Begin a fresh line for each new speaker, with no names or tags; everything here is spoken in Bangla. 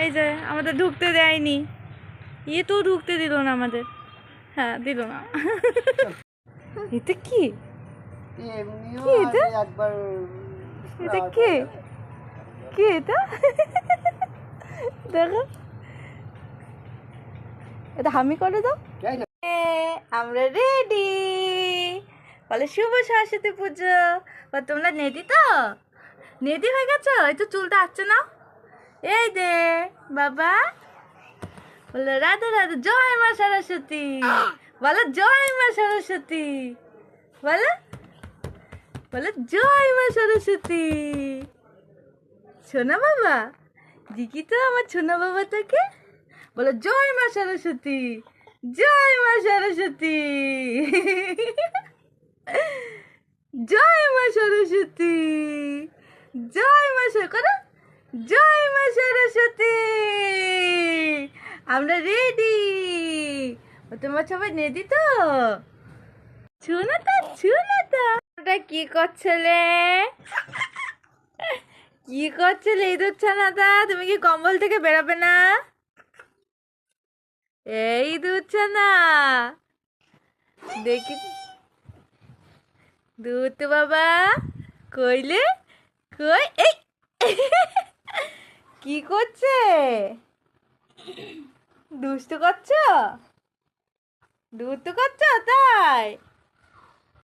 এই যে আমাদের ঢুকতে দেয়নি। ইয়ে তো ঢুকতে দিল না আমাদের। হ্যাঁ দিল না। এটা কি? এটা? এটা কে? কে এটা? দেখো। এটা হামি করে দাও। আমরা রেডি বলে শুভ সরস্বতী পুজো। বা তোমরা নেদি তো? নেদি হয়ে গেছো? এই তো চুলটা আসছে না এই দে, বাবা। বলে, রাধে রাধে, জয় মা সরস্বতী। বলো, জয় মা সরস্বতী। বলো বলো, জয় মা সরস্বতী। শোনা বাবা দিকি তো আমার ছোনা বাবা তাকে বলো, জয় মা সরস্বতী, জয় মা সরস্বতী। জয় মা সরস্বতী, জয় মা করো, জয় মা সরস্বতী আমরা রেডি তোমার সবাই নেদি তো? ছুনা তা ছুনা তা। ওটা কি করছিলে? কি করছিলে, ইঁদুর ছানাটা? তুমি কি কম্বল থেকে বেরোবে না? এই দুধ ছানা। দেখি। দুধ বাবা, কইলে? কই? এই। কি করছে? দুষ্টু করছ? দুষ্টু করছ? তাই?